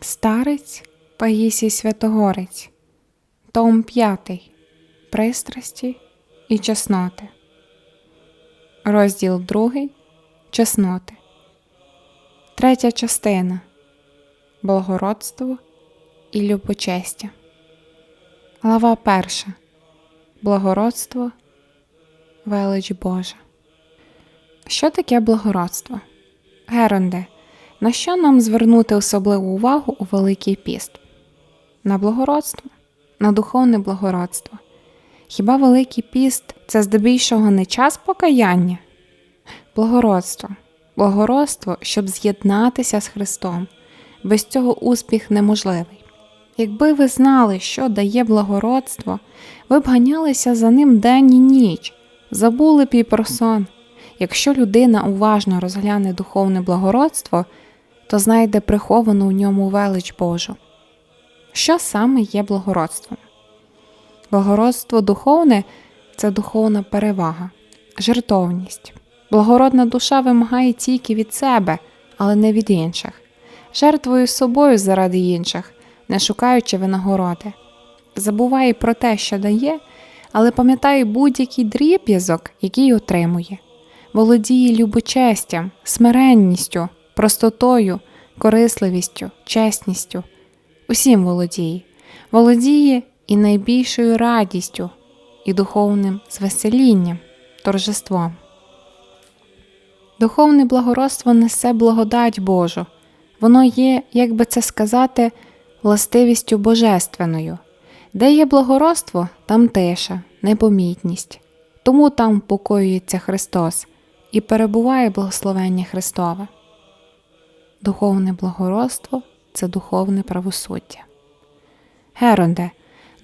Старець Паїсій Святогорець, Том 5. Пристрасті і чесноти. Розділ 2. Чесноти. Третя частина. Благородство і любочестя. Глава перша. Благородство. Велич Божа. Що таке благородство? Геронде, на що нам звернути особливу увагу у Великий піст? На благородство, на духовне благородство. Хіба Великий піст це здебільшого не час покаяння? Благородство, благородство, щоб з'єднатися з Христом. Без цього успіх неможливий. Якби ви знали, що дає благородство, ви б ганялися за ним день і ніч, забули б і про сон. Якщо людина уважно розгляне духовне благородство, то знайде приховану в ньому велич Божу. Що саме є благородством? Благородство духовне це духовна перевага, жертовність. Благородна душа вимагає тільки від себе, але не від інших, жертвою собою заради інших, не шукаючи винагороди. Забуває про те, що дає, але пам'ятає будь-який дріб'язок, який отримує володіє любочестям, смиренністю, простотою, корисливістю, чесністю. Усім володіє, володіє і найбільшою радістю, і духовним звеселінням, торжеством. Духовне благородство несе благодать Божу, воно є, як би це сказати, властивістю божественною. Де є благородство, там тиша, непомітність. Тому там покоюється Христос і перебуває благословення Христове. Духовне благородство це духовне правосуддя. Геронде,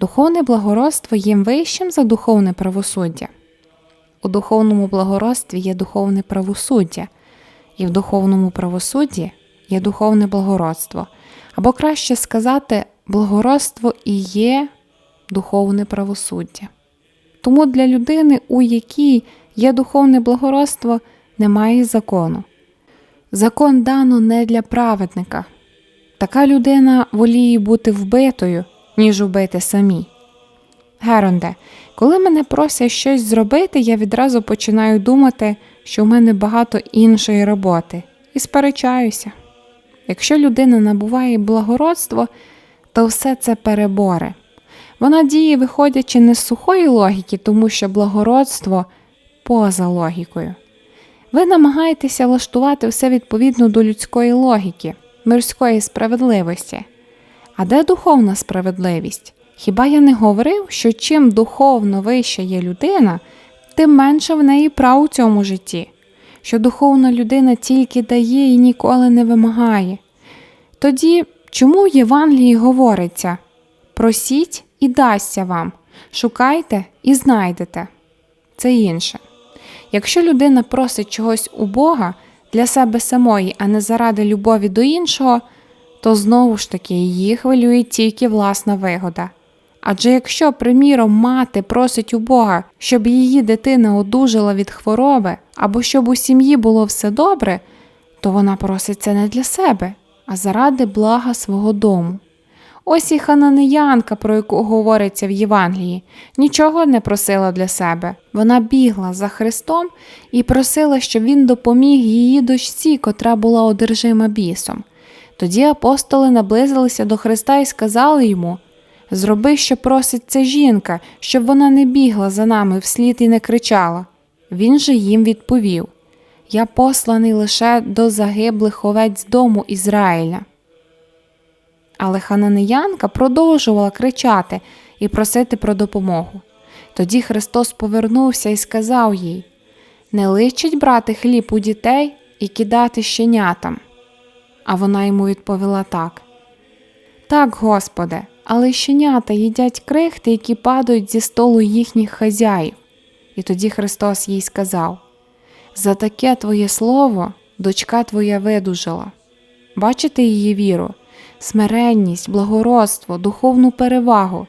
духовне благородство є вищим за духовне правосуддя. У духовному благородстві є духовне правосуддя, і в духовному правосудді є духовне благородство, або краще сказати, благородство і є духовне правосуддя. Тому для людини, у якій є духовне благородство, немає закону. Закон дано не для праведника. Така людина воліє бути вбитою, ніж убити самі. Геронде, коли мене просять щось зробити, я відразу починаю думати, що в мене багато іншої роботи, і сперечаюся. Якщо людина набуває благородство, то все це перебори. Вона діє, виходячи не з сухої логіки, тому що благородство поза логікою. Ви намагаєтеся влаштувати все відповідно до людської логіки, мирської справедливості. А де духовна справедливість? Хіба я не говорив, що чим духовно вища є людина, тим менше в неї прав у цьому житті, що духовна людина тільки дає і ніколи не вимагає. Тоді чому в Євангелії говориться просіть і дасться вам, шукайте і знайдете. Це інше. Якщо людина просить чогось у Бога для себе самої, а не заради любові до іншого, то знову ж таки її хвилює тільки власна вигода. Адже якщо, приміром, мати просить у Бога, щоб її дитина одужала від хвороби або щоб у сім'ї було все добре, то вона просить це не для себе, а заради блага свого дому. Ось і хананеянка, про яку говориться в Євангелії, нічого не просила для себе. Вона бігла за Христом і просила, щоб він допоміг її дочці, котра була одержима бісом. Тоді апостоли наблизилися до Христа і сказали йому Зроби, що просить ця жінка, щоб вона не бігла за нами вслід і не кричала. Він же їм відповів Я посланий лише до загиблих овець дому Ізраїля. Але хананеянка продовжувала кричати і просити про допомогу. Тоді Христос повернувся і сказав їй Не личить брати хліб у дітей і кидати щенятам. А вона йому відповіла так: Так, Господи, але щенята їдять крихти, які падають зі столу їхніх хазяїв. І тоді Христос їй сказав: За таке твоє слово дочка твоя видужала. Бачите її віру? Смиренність, благородство, духовну перевагу.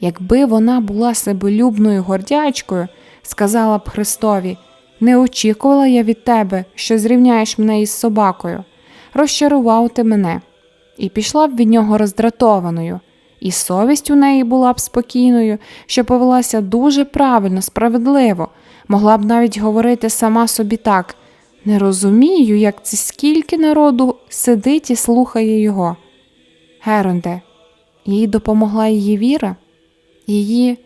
Якби вона була себелюбною гордячкою, сказала б Христові, не очікувала я від тебе, що зрівняєш мене із собакою, розчарував ти мене. і пішла б від нього роздратованою, і совість у неї була б спокійною, що повелася дуже правильно, справедливо, могла б навіть говорити сама собі так не розумію, як це скільки народу сидить і слухає його. Геронде, їй допомогла її віра, її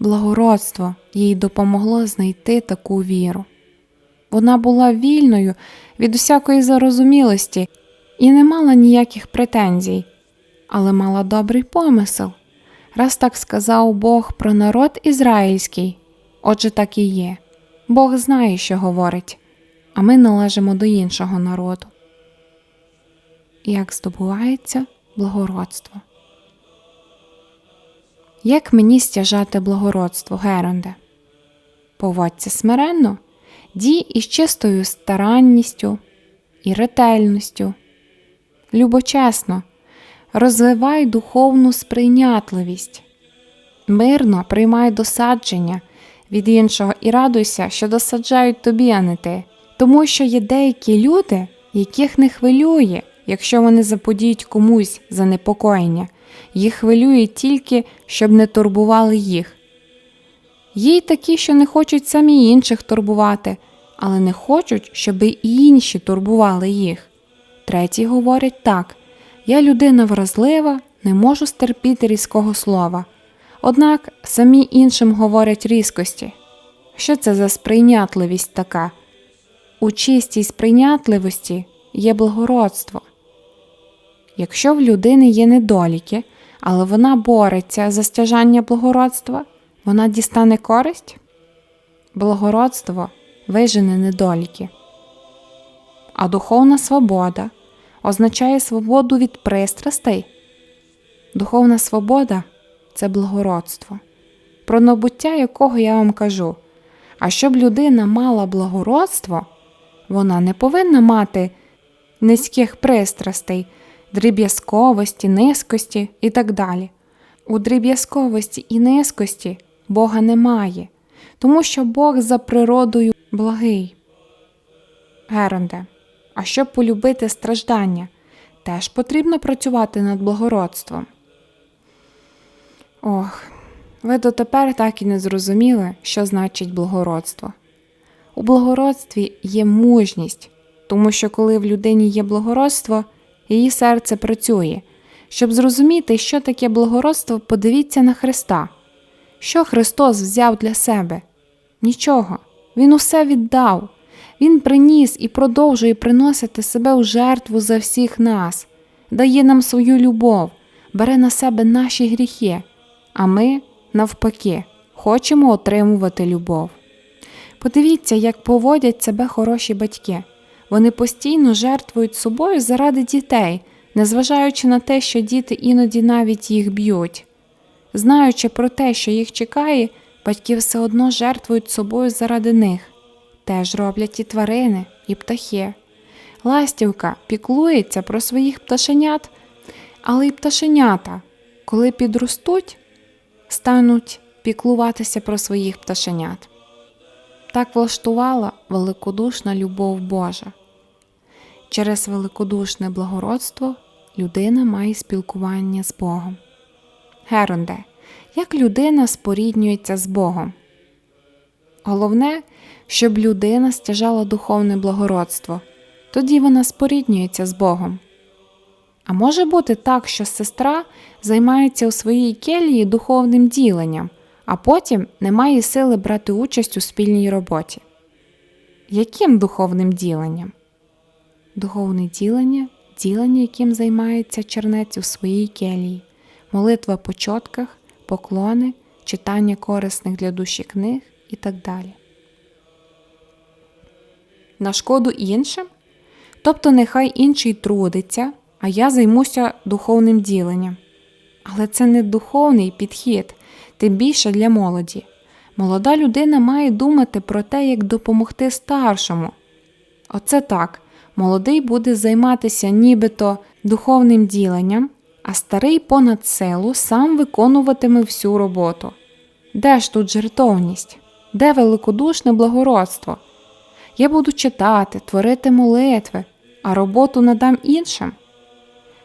благородство їй допомогло знайти таку віру. Вона була вільною від усякої зарозумілості і не мала ніяких претензій, але мала добрий помисел. Раз так сказав Бог про народ ізраїльський, отже, так і є. Бог знає, що говорить, а ми належимо до іншого народу. Як здобувається благородство? Як мені стяжати благородство, Геронде? Поводься смиренно, дій із чистою старанністю і ретельністю. Любочесно, розвивай духовну сприйнятливість, мирно приймай досадження від іншого і радуйся, що досаджають тобі, а не ти. Тому що є деякі люди, яких не хвилює, якщо вони заподіють комусь занепокоєння, їх хвилює тільки, щоб не турбували їх. Є й такі, що не хочуть самі інших турбувати, але не хочуть, щоб і інші турбували їх. Треті говорять так я людина вразлива, не можу стерпіти різкого слова. Однак самі іншим говорять різкості. Що це за сприйнятливість така? У чистій сприйнятливості є благородство. Якщо в людини є недоліки, але вона бореться за стяжання благородства, вона дістане користь? Благородство вижене недоліки. А духовна свобода означає свободу від пристрастей. Духовна свобода це благородство, про набуття якого я вам кажу. А щоб людина мала благородство, вона не повинна мати низьких пристрастей, дріб'язковості, низькості і так далі. У дріб'язковості і низькості Бога немає, тому що Бог за природою благий. Геронде, а щоб полюбити страждання, теж потрібно працювати над благородством. Ох, ви дотепер так і не зрозуміли, що значить благородство. У благородстві є мужність, тому що коли в людині є благородство, її серце працює. Щоб зрозуміти, що таке благородство, подивіться на Христа. Що Христос взяв для себе? Нічого. Він усе віддав. Він приніс і продовжує приносити себе у жертву за всіх нас, дає нам свою любов, бере на себе наші гріхи, а ми, навпаки, хочемо отримувати любов. Подивіться, як поводять себе хороші батьки. Вони постійно жертвують собою заради дітей, незважаючи на те, що діти іноді навіть їх б'ють. Знаючи про те, що їх чекає, батьки все одно жертвують собою заради них. Теж роблять і тварини, і птахи. Ластівка піклується про своїх пташенят, але й пташенята, коли підростуть, стануть піклуватися про своїх пташенят. Так влаштувала великодушна любов Божа. Через великодушне благородство людина має спілкування з Богом. Геронде, як людина споріднюється з Богом? Головне, щоб людина стяжала духовне благородство, тоді вона споріднюється з Богом. А може бути так, що сестра займається у своїй келії духовним діленням, а потім не має сили брати участь у спільній роботі. Яким духовним діленням? Духовне ділення ділення, яким займається чернець у своїй келії, молитва по чотках, поклони, читання корисних для душі книг і так далі. На шкоду іншим? Тобто нехай інший трудиться, а я займуся духовним діленням. Але це не духовний підхід, тим більше для молоді. Молода людина має думати про те, як допомогти старшому. Оце так. Молодий буде займатися нібито духовним діленням, а старий понад силу сам виконуватиме всю роботу. Де ж тут жертовність? Де великодушне благородство? Я буду читати, творити молитви, а роботу надам іншим.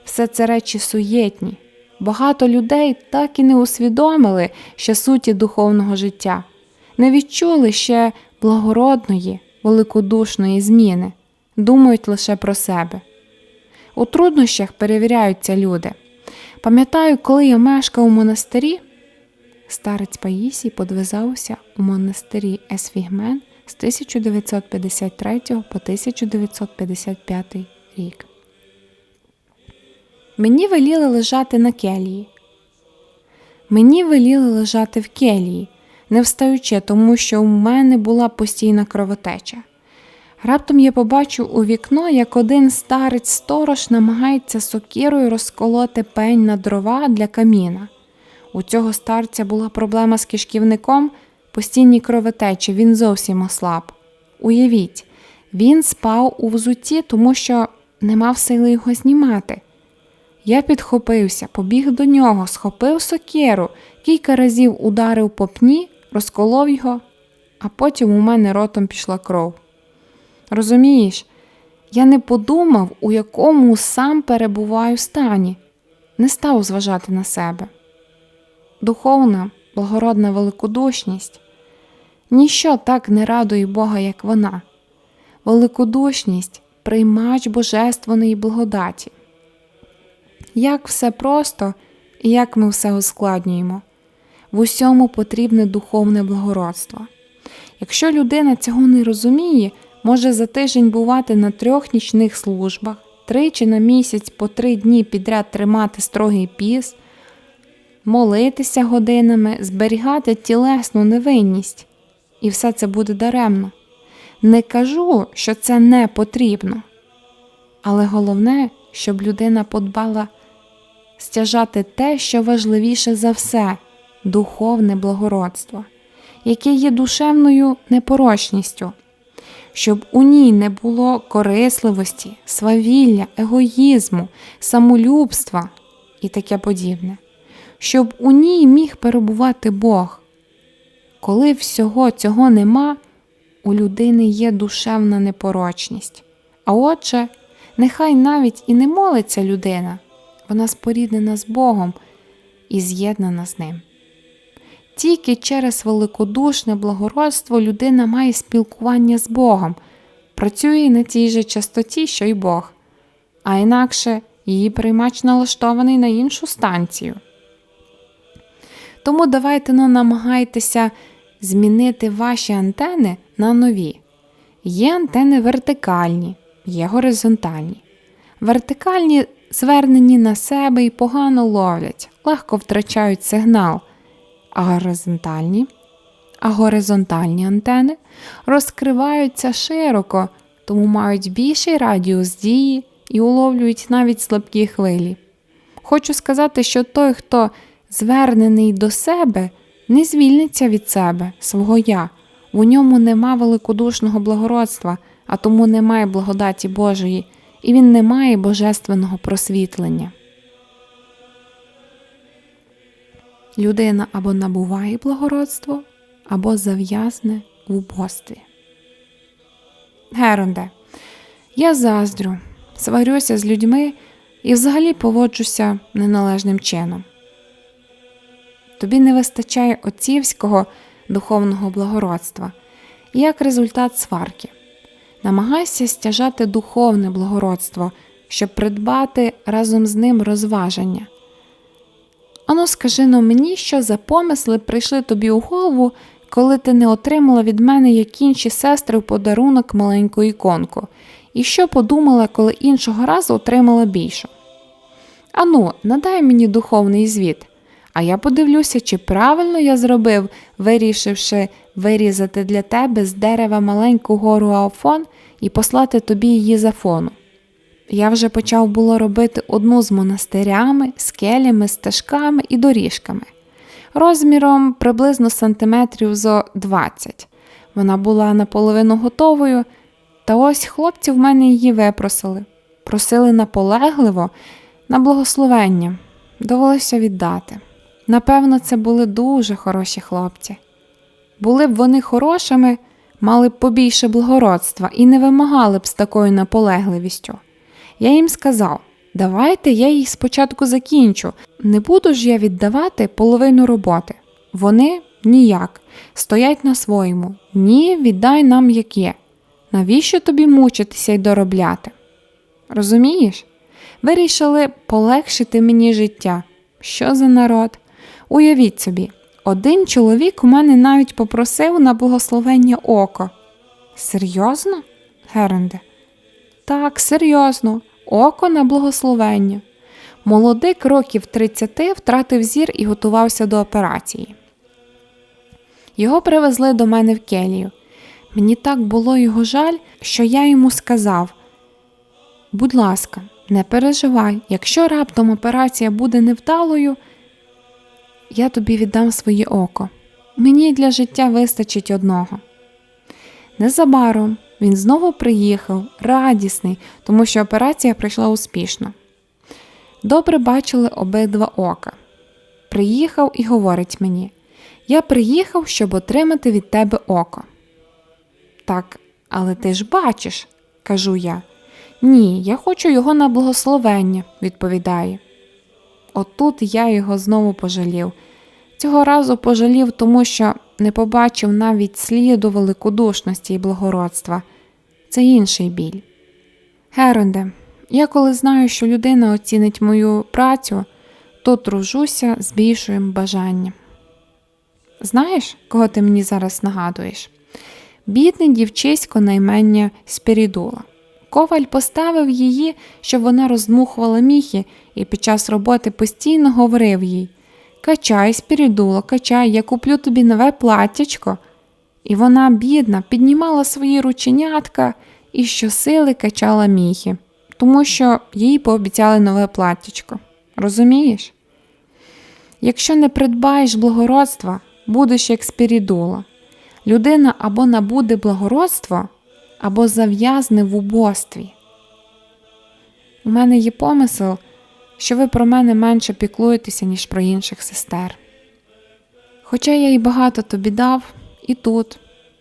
все це речі суєтні. Багато людей так і не усвідомили ще суті духовного життя, не відчули ще благородної, великодушної зміни, думають лише про себе. У труднощах перевіряються люди. Пам'ятаю, коли я мешкав у монастирі, старець Паїсій подвизався у монастирі Есфігмен з 1953 по 1955 рік. Мені веліли лежати на келії. Мені веліли лежати в келії, не встаючи, тому що у мене була постійна кровотеча. Раптом я побачу у вікно, як один старець сторож намагається сокірою розколоти пень на дрова для каміна. У цього старця була проблема з кишківником, постійні кровотечі, він зовсім ослаб. Уявіть, він спав у взутті, тому що не мав сили його знімати. Я підхопився, побіг до нього, схопив сокиру, кілька разів ударив по пні, розколов його, а потім у мене ротом пішла кров. Розумієш, я не подумав, у якому сам перебуваю стані, не став зважати на себе. Духовна, благородна великодушність ніщо так не радує Бога, як вона. Великодушність приймач божественної благодаті. Як все просто і як ми все ускладнюємо. В усьому потрібне духовне благородство. Якщо людина цього не розуміє, може за тиждень бувати на трьох нічних службах, тричі на місяць по три дні підряд тримати строгий піс, молитися годинами, зберігати тілесну невинність, і все це буде даремно. Не кажу, що це не потрібно, але головне, щоб людина подбала стяжати те, що важливіше за все духовне благородство, яке є душевною непорочністю, щоб у ній не було корисливості, свавілля, егоїзму, самолюбства і таке подібне, щоб у ній міг перебувати Бог. Коли всього цього нема, у людини є душевна непорочність. А отже, нехай навіть і не молиться людина, вона споріднена з Богом і з'єднана з ним. Тільки через великодушне благородство людина має спілкування з Богом, працює на тій же частоті, що й Бог, а інакше її приймач налаштований на іншу станцію. Тому давайте ну, намагайтеся змінити ваші антени на нові. Є антени вертикальні, є горизонтальні. Вертикальні звернені на себе і погано ловлять, легко втрачають сигнал, горизонтальні, а горизонтальні антени розкриваються широко, тому мають більший радіус дії і уловлюють навіть слабкі хвилі. Хочу сказати, що той, хто звернений до себе, не звільниться від себе, свого я. У ньому нема великодушного благородства, а тому немає благодаті Божої, і він не має божественного просвітлення. Людина або набуває благородство, або зав'язне в убостві. Геронде, я заздрю, сварюся з людьми і взагалі поводжуся неналежним чином. Тобі не вистачає отцівського духовного благородства, як результат сварки. Намагайся стяжати духовне благородство, щоб придбати разом з ним розваження. Ану, скажи но мені, що за помисли прийшли тобі у голову, коли ти не отримала від мене, як інші сестри, в подарунок маленьку іконку, і що подумала, коли іншого разу отримала більшу. Ану, надай мені духовний звіт, а я подивлюся, чи правильно я зробив, вирішивши вирізати для тебе з дерева маленьку гору Афон і послати тобі її за фону. Я вже почав було робити одну з монастирями, скелями, стежками і доріжками, розміром приблизно сантиметрів зо 20. Вона була наполовину готовою, та ось хлопці в мене її випросили, просили наполегливо на благословення, довелося віддати. Напевно, це були дуже хороші хлопці. Були б вони хорошими, мали б побільше благородства і не вимагали б з такою наполегливістю. Я їм сказав Давайте я їх спочатку закінчу. Не буду ж я віддавати половину роботи. Вони ніяк, стоять на своєму. Ні, віддай нам як є. Навіщо тобі мучитися й доробляти? Розумієш? Вирішили полегшити мені життя. Що за народ? Уявіть собі, один чоловік у мене навіть попросив на благословення око. Серйозно, Геренде? Так, серйозно, око на благословення. Молодик років 30 втратив зір і готувався до операції. Його привезли до мене в келію. Мені так було його жаль, що я йому сказав: Будь ласка, не переживай, якщо раптом операція буде невдалою, я тобі віддам своє око. Мені для життя вистачить одного. Незабаром він знову приїхав, радісний, тому що операція пройшла успішно. Добре бачили обидва ока. Приїхав і говорить мені: Я приїхав, щоб отримати від тебе око. Так, але ти ж бачиш, кажу я. Ні, я хочу його на благословення, відповідає. Отут я його знову пожалів. Цього разу пожалів, тому що не побачив навіть сліду великодушності і благородства. Це інший біль. Геронде, я коли знаю, що людина оцінить мою працю, то тружуся з більшим бажанням. Знаєш, кого ти мені зараз нагадуєш? Бідне дівчисько на імення Спірідула. Коваль поставив її, щоб вона роздмухувала міхи, і під час роботи постійно говорив їй Качай, Спірідуло, качай, я куплю тобі нове платтячко. І вона, бідна, піднімала свої рученятка і щосили качала міхи, тому що їй пообіцяли нове платтячко. Розумієш? Якщо не придбаєш благородства, будеш як спірідула. Людина або набуде благородство, або зав'язне в убостві. У мене є помисел, що ви про мене менше піклуєтеся, ніж про інших сестер. Хоча я й багато тобі дав і тут,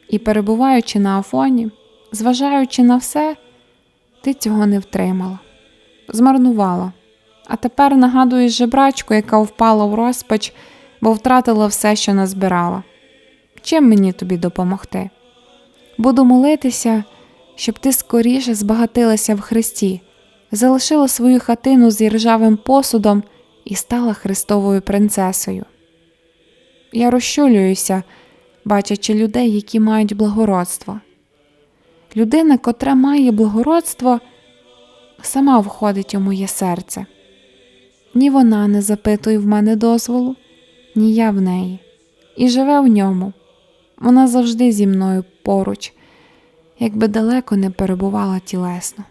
і перебуваючи на Афоні, зважаючи на все, ти цього не втримала, змарнувала, а тепер нагадуєш жебрачку, яка впала в розпач, бо втратила все, що назбирала. Чим мені тобі допомогти? Буду молитися, щоб ти скоріше збагатилася в Христі, залишила свою хатину з іржавим посудом і стала Христовою принцесою. Я розчулююся, бачачи людей, які мають благородство. Людина, котра має благородство, сама входить у моє серце. Ні вона не запитує в мене дозволу, ні я в неї, і живе в ньому. Вона завжди зі мною поруч, якби далеко не перебувала тілесно.